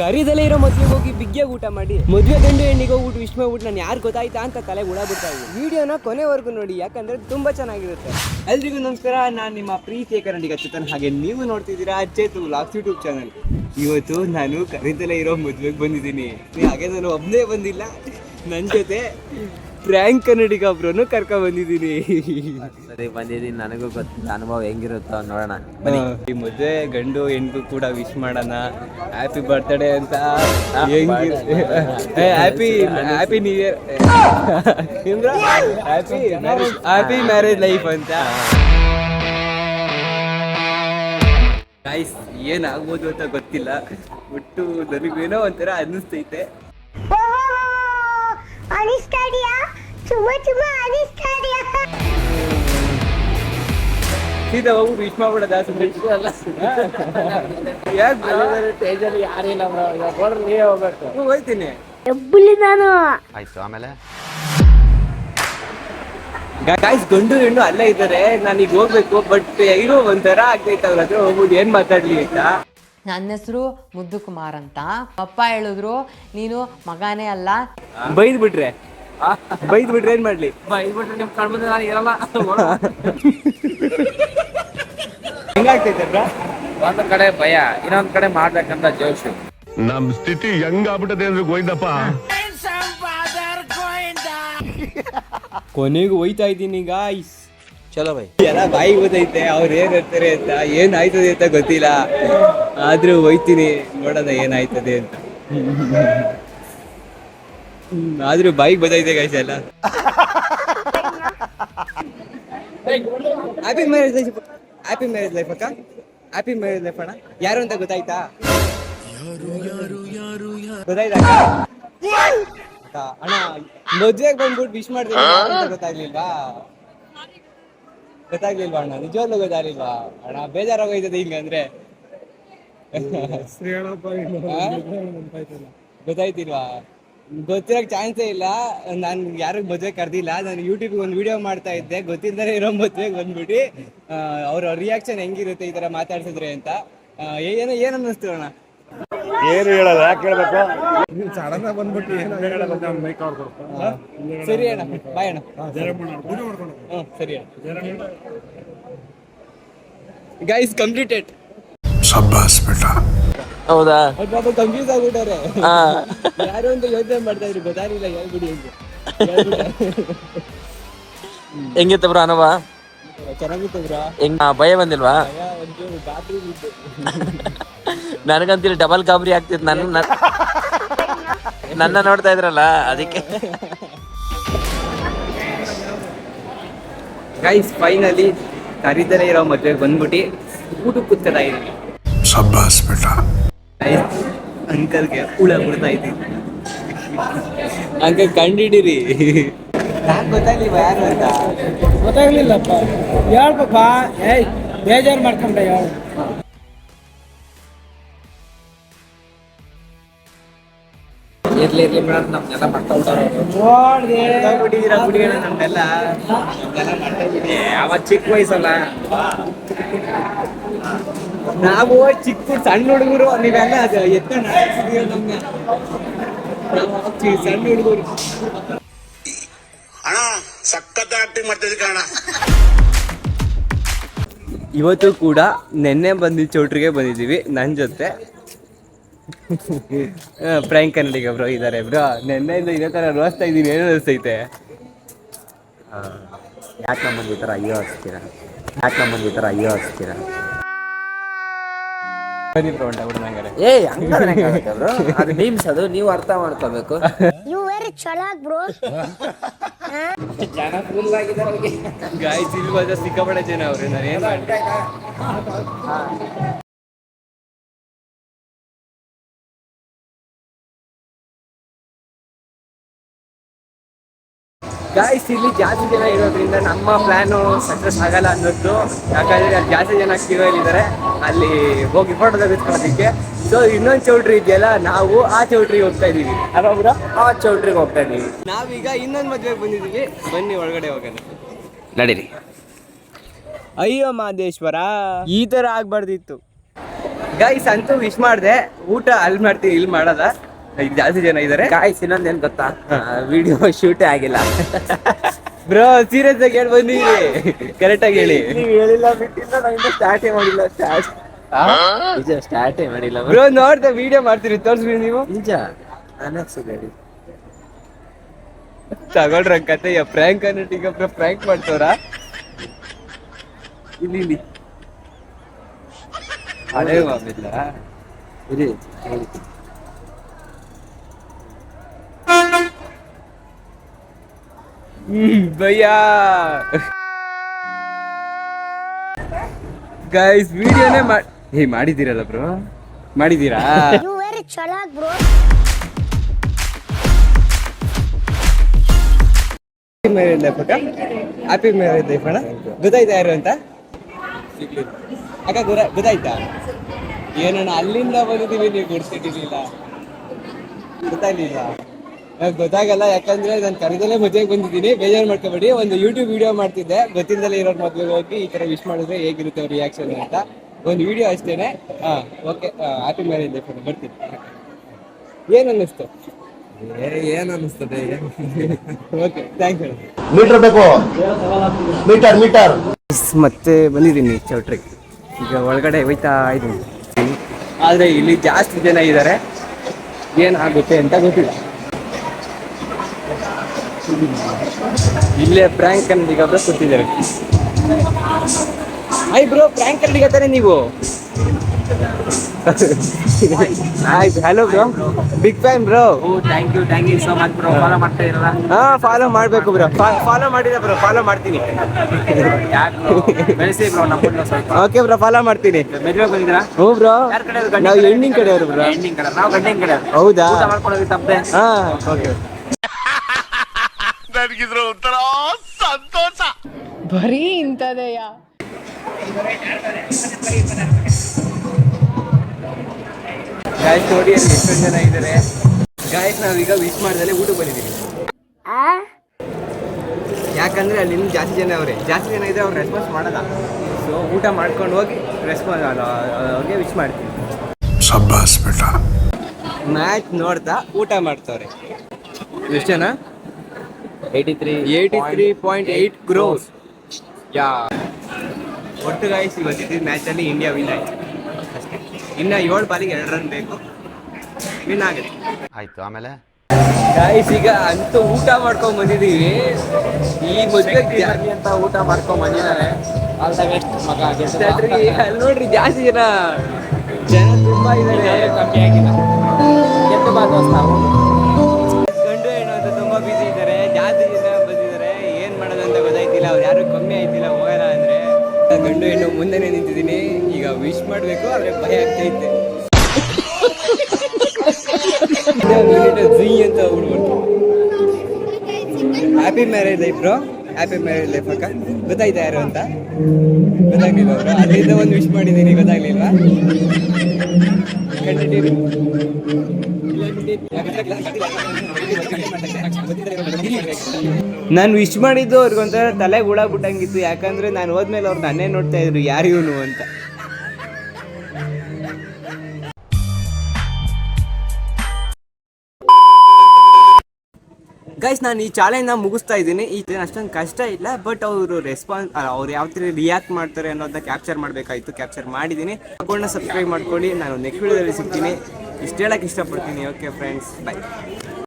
ಕರಿದಲ್ಲೇ ಇರೋ ಮದ್ವೆಗೆ ಹೋಗಿ ಬಿಗ್ಗೆ ಊಟ ಮಾಡಿ. ಮದುವೆ ಗಂಡು ಹೆಣ್ಣಿಗೆ ಹೋಗ್ಬಿಟ್ಟು ವಿಶ್ ಮಾಡ್ಬಿಟ್ಟು ನಾನು ಯಾರು ಗೊತ್ತಾಯ್ತಾ ಅಂತ ತಲೆ ಉಡ ಬಿಡ್ತಾ ಇದ್ದೀನಿ. ವಿಡಿಯೋನ ಕೊನೆವರೆಗೂ ನೋಡಿ, ಯಾಕಂದ್ರೆ ತುಂಬಾ ಚೆನ್ನಾಗಿರುತ್ತೆ. ಎಲ್ರಿಗೂ ನಮಸ್ಕಾರ, ನಾನು ನಿಮ್ಮ ಪ್ರೀತಿಯ ಕನ್ನಡಿಗ ಚೇತನ್. ಹಾಗೆ ನೀವು ನೋಡ್ತಿದ್ದೀರಾ ಚೇತು ಲಾಕ್ಸ್ ಯೂಟ್ಯೂಬ್ ಚಾನಲ್. ಇವತ್ತು ನಾನು ಕರಿದಲ್ಲೇ ಇರೋ ಮದ್ವೆಗೆ ಬಂದಿದ್ದೀನಿ. ಹಾಗೆ ನಾನು ಒಬ್ಬನೇ ಬಂದಿಲ್ಲ. ನನ್ನ ಜೊತೆ ಪ್ರ್ಯಾಂಕ್ ಕನ್ನಡಿಗ ಒಬ್ರನ್ನು ಕರ್ಕೊಂಡ್ ಬಂದಿದ್ದೀನಿ. ಸರಿ ಬಂದಿದ್ದೀನಿ. ನನಗೂ ಗೊತ್ತಿಲ್ಲ ಅನುಭವ ಹೆಂಗಿರುತ್ತೋ ನೋಡೋಣ. ಬನ್ನಿ. ಈ ಮದುವೆ ಗಂಡು ಹೆಣ್ಣು ಕೂಡ ವಿಶ್ ಮಾಡೋಣ. ಹ್ಯಾಪಿ ಬರ್ತ್ಡೇ ಅಂತ happy happy new year happy happy marriage life ಅಂತ. ಏನಾಗ್ಬೋದು ಅಂತ ಗೊತ್ತಿಲ್ಲ. ಒಟ್ಟು ನನಗೇನೋ ಒಂಥರ ಅನ್ನಿಸ್ತೈತೆ. ತುಂಬಾ ಅನಿಸ್ತಾ ಇದೆಯಾ ಸೀದಾ ಹೋಗಿ ವಿಶ್ ಹೋಗ್ಬೇಕು. ಯಾಕೆ ಹೋಯ್ತೀನಿ. ಎಬ್ಬುಲಿ ನಾನು. ಆಯ್ತು ಆಮೇಲೆ? ಗಾಯ್ಸ್ ಗಂಡು ಹೆಣ್ಣು ಅಲ್ಲೇ ಇದ್ದಾರೆ. ನಾನು ಈಗ ಹೋಗ್ಬೇಕು ಬಟ್ ಏನೋ ಒಂಥರ ಆಗ್ತೈತೆ ಅವ್ರ ಹತ್ರ ಹೋಗ್ಬಿಟ್ಟು ಏನ್ ಮಾತಾಡ್ಲಿ ಅಂತ? ನನ್ನ ಹೆಸರು ಮುದ್ದು ಕುಮಾರ್ ಅಂತ. ಅಪ್ಪ ಹೇಳಿದ್ರು ನೀನು ಮಗನೇ ಅಲ್ಲ. ಬೈದ್ ಬಿಟ್ರೆ ಬೈದ್ ಬಿಟ್ರೆ ಏನ್ ಮಾಡ್ಲಿ ಹೆಂಗಾಗ್ತೈತೆ ಬ್ರಾ? ಒಂದ್ ಕಡೆ ಭಯ ಇನ್ನೊಂದ್ ಕಡೆ ಮಾಡ್ಬೇಕಂತ ಜೋಶು. ನಮ್ ಸ್ಥಿತಿ ಹೆಂಗಾಗ್ಬಿಟ್ಟದೆ ಅಂದ್ರೆ ಗೋಯ್ದಪ್ಪ ಕೊನೆಗೂ ಹೋಯ್ತಾ ಇದ್ದೀನಿ ಗಾಯ್ಸ್ ಚಲೋ ಬೈ ಎಲ್ಲ ಬಾಯಿ ಗೊತ್ತೈತೆ ಅವ್ರು ಏನ್ ಹೇಳ್ತಾರೆ ಅಂತ ಏನ್ ಆಯ್ತದೆ ಅಂತ ಗೊತ್ತಿಲ್ಲ. ಆದ್ರೂ ಹೋಯ್ತೀನಿ ನೋಡೋಣ ಏನಾಯ್ತದೆ ಅಂತ. ಆದ್ರೂ ಬೈಕ್ ಬದೈತೆ ಗೈಸ್ ಎಲ್ಲ. Happy marriage life happy marriage life ಅಕ್ಕ. ಹ್ಯಾಪಿ ಮ್ಯಾರೇಜ್ ಲೈಫ್ ಅಣ್ಣ. ಯಾರು ಅಂತ ಗೊತ್ತಾಯ್ತಾ? ಗೊತ್ತಾಯ್ತಾ ಅಣ್ಣ ಮದ್ವೆಗೆ ಬಂದ್ಬಿಟ್ಟು ವಿಶ್ ಮಾಡ್ತೀನಿ ಗೊತ್ತಾಗ್ಲಿಲ್ವಾ? ಗೊತ್ತಾಗ್ಲಿಲ್ವಾ ಅಣ್ಣ? ನಿಜವಾಗ್ಲೂ ಗೊತ್ತಾಗ್ಲಿಲ್ವಾ? ಅಣ್ಣ ಬೇಜಾರಾಗೋಯ್ತದೆ ಹಿಂಗಂದ್ರೆ? ಗೊತ್ತಾಯ್ತಿಲ್ವಾ? ಗೊತ್ತಿರಕ್ ಚಾನ್ಸೇ ಇಲ್ಲ. ನಾನು ಯಾರಿಗ್ ಮದ್ವೆ ಕರ್ದಿಲ್ಲ. ನಾನು ಯೂಟ್ಯೂಬ್ ಒಂದು ವಿಡಿಯೋ ಮಾಡ್ತಾ ಇದ್ದೆ. ಗೊತ್ತಿಲ್ಲದೇ ಇರೋ ಮದುವೆಗೆ ಬಂದ್ಬಿಟ್ಟು ಅವ್ರ ರಿಯಾಕ್ಷನ್ ಹೆಂಗಿರುತ್ತೆ ಈ ತರ ಮಾತಾಡ್ಸಿದ್ರೆ ಅಂತ. ಆ, ಏನೋ ಏನ್ ಅನ್ನಿಸ್ತು ಅಣ್ಣ? ಏನು ಹೇಳಲ್ಲ ಯಾಕೆ ಹೇಳ್ಬೇಕು? ಆ, ಸರಿ ಅಣ್ಣ. ಬಾಯ್ ಅಣ್ಣ. ಹ್ಞೂ ಸರಿ. ಅಣ್ಣ. ಗೈಸ್ ಕಂಪ್ಲೀಟೆಡ್ ಹೌದಾ? ಪಾಪ ಕನ್ಫ್ಯೂಸ್ ಆಗ್ಬಿಟ್ಟಾರೆ ಯಾರು ಅಂತ ಯೋಚನೆ ಮಾಡ್ತಾ ಇದ್ರು ಗೊತ್ತಾಗಿಲ್ಲ ಹೇಳ್ಬಿಡಿ ಅಂತ. ಹೆಂಗಿತ್ತು ಬ್ರೋ ಅನುಭವ? ಚೆನ್ನಾಗಿತ್ತು ಬ್ರಾ ಹೆಂಗ್ ಆ, ಭಯ ಬಂದಿಲ್ವಾ? ಭಯ ಒಂಚೂರು ಗಾಬರಿ ಬಿತ್ತು ನನಗಂತೀರಿ ಡಬಲ್ ಗಾಬರಿ ಆಗ್ತಿತ್ತು ನನ್ನ ನನ್- ನನ್ನ ನೋಡ್ತಾ ಇದ್ರಲ್ಲ ಅದಕ್ಕೆ. ಗೈಸ್ ಫೈನಲಿ ಕರೀತಾನೆ ಇರೋ ಮದ್ವೆಗೆ ಬಂದ್ಬಿಟ್ಟು ಊಟಕ್ಕೆ ಕೂತ್ಕೊತಾ ಇದೀನಿ ಸಬ್ಬಾಸ್ ಬೇಟ. ಅಂಕಲ್ಗೆ ಹುಳ ಬಿಡ್ತಾ ಇದ್ದೀನಿ ಅಂಕಲ್ ಕಂಡಿಡಿರಿ. ಯಾಕೆ ಗೊತ್ತಾಗ್ಲಿಲ್ವಾ ಯಾರು ಅಂತ? ಗೊತ್ತಾಗ್ಲಿಲ್ಲಪ್ಪ. ಹೇಳ್ಪಪ್ಪ ಏಯ್ ಬೇಜಾರು ಮಾಡ್ಕೊಂಡೆ ಹೇಳು. ಇರ್ಲಿ ಇರ್ಲಿ ಮೇಡಮ್ ನಮ್ನೆಲ್ಲ ಮಾಡ್ತಾ ನೋಡ್ದೆ ಬಿಟ್ಟಿದ್ದೀರಾ ಬಿಡಿಯೋಣ ನಮ್ದೆಲ್ಲ ನಮ್ದೆಲ್ಲ ಮಾಡ್ತಾ ಇದೀನಿ. ಅವ ಚಿಕ್ಕ ವಯಸ್ಸಲ್ಲ. ನಾವು ಚಿಕ್ಕ ಸಣ್ಣ ಹುಡುಗರು ನೀವೆಲ್ಲ ಅದು ನಾವು ಚಿ- ಸಣ್ಣ ಹುಡುಗರು. ಅಣ್ಣ ಸಖತ್ ಆಕ್ಟಿಂಗ್ ಮಾಡ್ತಿದ್ದೆ ಕಣ ಇವತ್ತು ಕೂಡ ನಿನ್ನೆ ಬಂದಿದ್ದ ಚೌಟ್ರಿಗೆ ಬಂದಿದ್ದೀವಿ ನನ್ನ ಜೊತೆ. ಪ್ರ್ಯಾಂಕ್ ಕನ್ನಡಿಗ ಬ್ರೋ ಇದ್ದಾರೆ ಬ್ರೋ. ನಿನ್ನೆಯಿಂದ ಇದೇ ಥರ ರೋಸ್ತಾ ಇದ್ದೀನಿ ಏನು ಅನಿಸ್ತೈತೆ? ಯಾಕೆ ನಮ್ಮ ಈ ಥರ ಅಯ್ಯೋ ಹಚ್ತೀರ? ಯಾಕೆ ನಮ್ಮ ಈ ಥರ ಅಯ್ಯೋ ಹಚ್ತೀರಾ? ಹಂಗಾದ್ರೆ bro? ಅದು ಮೀಮ್ಸ್ ಅದು ನೀವು ಅರ್ಥ ಮಾಡ್ಕೋಬೇಕು. ಜನ ಫುಲ್ ಆಗಿದ್ದಾರೆ ಬಂದ ಸಿಕ್ಕಾಪಟ್ಟೆ ಜನ ಅವ್ರೆ ನಾನು ಗಾಯ್ಸ್ ಇಲ್ಲಿ ಜಾಸ್ತಿ ಜನ ಇರೋದ್ರಿಂದ ನಮ್ಮ ಪ್ಲ್ಯಾನು ಸಕ್ಸಸ್ ಆಗಲ್ಲ ಅನ್ನೋದು. ಯಾಕಂದ್ರೆ ಅಲ್ಲಿ ಜಾಸ್ತಿ ಜನ ಕ್ಯೂವಲ್ಲಿದ್ದಾರೆ ಅಲ್ಲಿ ಹೋಗಿ ಫೋಟೋ ತೆಗೆದುಕೊಳ್ಳೋದಕ್ಕೆ ಸೊ ಇನ್ನೊಂದು ಚೌಟ್ರಿ ಇದೆಯಲ್ಲ ನಾವು ಆ ಚೌಟ್ರಿಗೆ ಹೋಗ್ತಾ ಇದೀವಿ ಅಲ್ವಾ ಆ ಚೌಟ್ರಿಗೆ ಹೋಗ್ತಾ ಇದೀವಿ ನಾವೀಗ ಇನ್ನೊಂದು ಮದ್ವೆಗೆ ಬಂದಿದ್ದೀವಿ. ಬನ್ನಿ ಒಳಗಡೆ ಹೋಗೋಣ. ನಡೀರಿ. ಅಯ್ಯೋ ಮಹದೇಶ್ವರ ಈ ಥರ ಆಗ್ಬಾರ್ದಿತ್ತು. ಗೈಸ್ ಅಂತೂ ವಿಶ್ ಮಾಡಿದೆ. ಊಟ ಅಲ್ಲಿ ಮಾಡ್ತೀನಿ ಇಲ್ಲಿ ಮಾಡಲ್ಲ. ಈಗ ಜಾಸ್ತಿ ಜನ ಇದ್ದಾರೆ ಗಾಯ್ಸ್ ಇನ್ನೊಂದ್ ಏನ್ ಗೊತ್ತಾ ವಿಡಿಯೋ ಶೂಟೇ ಆಗಿಲ್ಲ. ಬ್ರೋ ಸೀರಿಯಸ್ ಆಗಿ ಹೇಳಿ ನೀವೇ. ಕರೆಕ್ಟ್ ಆಗಿ ಹೇಳಿ. ನೀವ್ ಹೇಳಿಲ್ಲ ಬಿಟ್ಟಿಲ್ಲ ನಾನು ಸ್ಟಾರ್ಟೇ ಮಾಡಿಲ್ಲ ಸ್ಟಾರ್ಟ್ ನಿಜ ಸ್ಟಾರ್ಟೇ ಮಾಡಿಲ್ಲ. ಬ್ರೋ ನೋಡ್ದೆ ವಿಡಿಯೋ ಮಾಡ್ತೀರಿ ತೋರಿಸ್ಬಿಡಿ ನೀವು. ನಿಜ. ಹೇಳಿ ತಗೊಳ್ರ ಕತೆ ಈಗ ಬ್ರೋ ಪ್ರ್ಯಾಂಕ್ ಮಾಡ್ತವ್ರ? ಇಲ್ಲಿ ಇಲ್ಲಿ. ಹಳೆ ಮಾಮಿಲ್ಲ. ಇರಿ. ಭಯ್ಯ. ಗೈಸ್ ವಿಡಿಯೋನೇ ಮಾಡಿ ಹೇ ಮಾಡಿದ್ದೀರಲ್ಲ ಬ್ರೋ ಮಾಡಿದ್ದೀರಾ. ಮ್ಯಾರೇಜ್ ಲೈಫ್ ಅಕ್ಕ ಹ್ಯಾಪಿ ಮ್ಯಾರೇಜ್ ಲೈಫ್ ಅಣ್ಣ ಗೊತ್ತಾಯ್ತಾ ಯಾರು ಅಂತ? ಅಕ್ಕ ಗುರ ಗೊತ್ತಾಯ್ತಾ? ಏನಣ್ಣ ಅಲ್ಲಿಂದ ಬಂದಿದ್ದೀವಿ ನೀವು ಗುಡ್ಸಿಟ್ಟಿರ್ಲಿಲ್ಲ ಗೊತ್ತಾಗ್ಲಿಲ್ಲ. ನಂಗ್ ಗೊತ್ತಾಗಲ್ಲ ಯಾಕಂದ್ರೆ ನಾನು ಕರೆದಲ್ಲೇ ಮದುವೆಗೆ ಬಂದಿದ್ದೀನಿ. ಬೇಜಾರು ಮಾಡ್ಕೋಬೇಡಿ. ಒಂದು ಯೂಟ್ಯೂಬ್ ವಿಡಿಯೋ ಮಾಡ್ತಿದ್ದೆ. ಗೊತ್ತಿಲ್ಲದಲ್ಲೇ ಇರೋರ್ ಮದ್ವೆಗೆ ಹೋಗಿ ಈ ತರ ವಿಶ್ ಮಾಡಿದ್ರೆ ಹೇಗಿರುತ್ತೆ ಅವ್ರ ರಿಯಾಕ್ಷನ್ ಅಂತ. ಒಂದು ವಿಡಿಯೋ ಅಷ್ಟೇನೆ. ಹಾ ಓಕೆ ಹ್ಯಾಪಿ ಮ್ಯಾರೇಜ್ ಫೋಟೋ ಬರ್ತೀನಿ. ಏನ್ ಅನ್ನಿಸ್ತು? ಏನ್ ಅನ್ನಿಸ್ತದೆ? ಓಕೆ ಥ್ಯಾಂಕ್ ಯು ಮೀಟರ್ ಬೇಕು. ಮೀಟರ್ ಮೀಟರ್ ಮತ್ತೆ ಬಂದಿದ್ದೀನಿ ಚೌಟ್ರಿಗೆ ಈಗ ಒಳಗಡೆ ಹೋಯ್ತಾ ಇದ್ದೀನಿ. ಆದರೆ ಇಲ್ಲಿ ಜಾಸ್ತಿ ಜನ ಇದ್ದಾರೆ ಏನಾಗುತ್ತೆ ಅಂತ ಗೊತ್ತಿಲ್ಲ. ಇಲ್ಲೇ ಪ್ರ್ಯಾಂಕ್ ಕನ್ನಡಿಗ ಕೂತಿದ್ದಾರೆ. ಐ ಬ್ರೋ ಪ್ರ್ಯಾಂಕ್ ಅಲ್ಲಿ ತಾನೆ ನೀವು? ಆಯ್ತು hello bro big fan bro thank you thank you so much bro follow ಮಾಡ್ತಾ ಇರಲ್ಲ ಹಾ ಫಾಲೋ ಮಾಡ್ಬೇಕು ಬ್ರೋ ಫಾಲೋ ಮಾಡಿದ ಬ್ರೋ ಫಾಲೋ ಮಾಡ್ತೀನಿ. ಬೆಳೆಸಿ ಬ್ರೋ ನಮ್ಮ ಸ್ವಲ್ಪ. ಓಕೆ ಬ್ರೋ ಫಾಲೋ ಮಾಡ್ತೀನಿ. ಮದುವೆ ಬಂದಿದ್ರಾ ಹ್ಞೂ ಬ್ರೋ ನಾವು ಕಡೆ? ಹೆಣ್ಣಿನ ಕಡೆಯವರು ಬ್ರೋ ಹೆಣ್ಣಿನ ಕಡೆ ನಾವು ಗಂಡಿನ ಕಡೆ. ಹೌದಾ? ಮಾಡ್ಕೊಳ್ಳೋದು ತಪ್ಪದೆ ಹಾ ಓಕೆ ನನಗಿದ್ರ ಒಂಥರ ಸಂತೋಷ. ಬರೀ ಇಂಥದೆಯ. ಗಾಯ್ಸ್ ನೋಡಿ ಅಲ್ಲಿ ಎಷ್ಟೊಂದು ಜನ ಇದ್ದಾರೆ ಗಾಯ್ಸ್ ನಾವೀಗ ವಿಶ್ ಮಾಡ್ದಲೆ ಊಟ ಬಂದಿದ್ದೀವಿ? ಯಾಕಂದ್ರೆ ಅಲ್ಲಿ ಇನ್ನೂ ಜಾಸ್ತಿ ಜನ ಅವರೇ. ಜಾಸ್ತಿ ಜನ ಇದ್ರೆ ಅವ್ರು ರೆಸ್ಪಾನ್ಸ್ ಮಾಡಲ್ಲ. ಸೊ ಊಟ ಮಾಡ್ಕೊಂಡು ಹೋಗಿ ರೆಸ್ಪಾನ್ಸ್ ಅವ್ರಿಗೆ ವಿಶ್ ಮಾಡ್ತೀವಿ. ಮ್ಯಾಚ್ ನೋಡ್ತಾ ಊಟ ಮಾಡ್ತಾವ್ರೆ. ಎಷ್ಟು ಜನ? Eighty three eighty three point eight crores yeah ಒಟ್ಟು ಗಾಯ್ಸ್ ಇವತ್ತಿದ್ದ ಮ್ಯಾಚಲ್ಲಿ ಇಂಡಿಯಾ ವಿನ್ ಆಯ್ತು. ಅಷ್ಟೇ. ಇನ್ನು ಏಳು ಬಾಲಿಗೆ ಎರಡು ರನ್ ಬೇಕು. ವಿನ್ ಆಗುತ್ತೆ. ಆಯ್ತು ಆಮೇಲೆ? ಗಾಯ್ಸ್ ಈಗ ಅಂತೂ ಊಟ ಮಾಡ್ಕೊಂಡ್ ಬಂದಿದೀವಿ ಈ ಮದ್ವೆ ಅಂತ ಊಟ ಮಾಡ್ಕೊಂಡ್ ಬಂದಿದ್ದಾರೆ. ಅಲ್ಲಿ ನೋಡ್ರಿ ಜಾಸ್ತಿ ಜನ. ಜನ ತುಂಬಾ ಇದ್ದಾರೆ. ಕಮ್ಮಿ ಆಗಿಲ್ಲ. ಗೆದ್ದು ಬಾ ಯಾರು ಹೋಗೋಣ ಅಂದರೆ ಗಂಡು ಹೆಣ್ಣು ಮುಂದೆನೆ ನಿಂತಿದ್ದೀನಿ. ಈಗ ವಿಶ್ ಮಾಡ್ಬೇಕು, ಆದ್ರೆ ಭಯ ಆಗ್ತೈತೆ ಹೋಗ್ಬಿಡ್ಬೇಕು happy marriage life bro happy marriage life ಅಕ್ಕ. ಗೊತ್ತಾಯ್ತಾ ಯಾರು ಅಂತ? ಗೊತ್ತಾಗ್ಲಿಲ್ಲ ಅವರು? ಅಲ್ಲಿಂದ ಒಂದು ವಿಶ್ ಮಾಡಿದ್ದೀನಿ, ಗೊತ್ತಾಗ್ಲಿಲ್ವಾ? ನಾನು ವಿಶ್ ಮಾಡಿದ್ದು ಅವ್ರಿಗೊಂಥರ ತಲೆ ಬಿಟ್ಟಂಗಿತ್ತು ಯಾಕಂದ್ರೆ ನಾನು ಹೋದ್ಮೇಲೆ ಅವ್ರು ನನ್ನೇ ನೋಡ್ತಾ ಇದ್ರು, ಯಾರು ಇವನು ಅಂತ. ಗೈಸ್ ನಾನು ಈ ಚಾಲೆಂಜ್ನ ಮುಗಿಸ್ತಾ ಇದ್ದೀನಿ. ಈ ಅಷ್ಟೊಂದು ಕಷ್ಟ ಇಲ್ಲ ಬಟ್ ಅವರು ರೆಸ್ಪಾನ್ಸ್ ಅವ್ರು ಯಾವ ಥರ ರಿಯಾಕ್ಟ್ ಮಾಡ್ತಾರೆ ಅನ್ನೋದನ್ನ ಕ್ಯಾಪ್ಚರ್ ಮಾಡಬೇಕಾಯ್ತು ಕ್ಯಾಪ್ಚರ್ ಮಾಡಿದ್ದೀನಿ. ಅಕೌಂಟ್ನ ಸಬ್ಸ್ಕ್ರೈಬ್ ಮಾಡ್ಕೊಳ್ಳಿ. ನಾನು ನೆಕ್ಸ್ಟ್ ವಿಡಿಯೋದಲ್ಲಿ ಸಿಗ್ತೀನಿ. ಇಷ್ಟು ಹೇಳಕ್ಕೆ ಇಷ್ಟಪಡ್ತೀನಿ. Okay friends by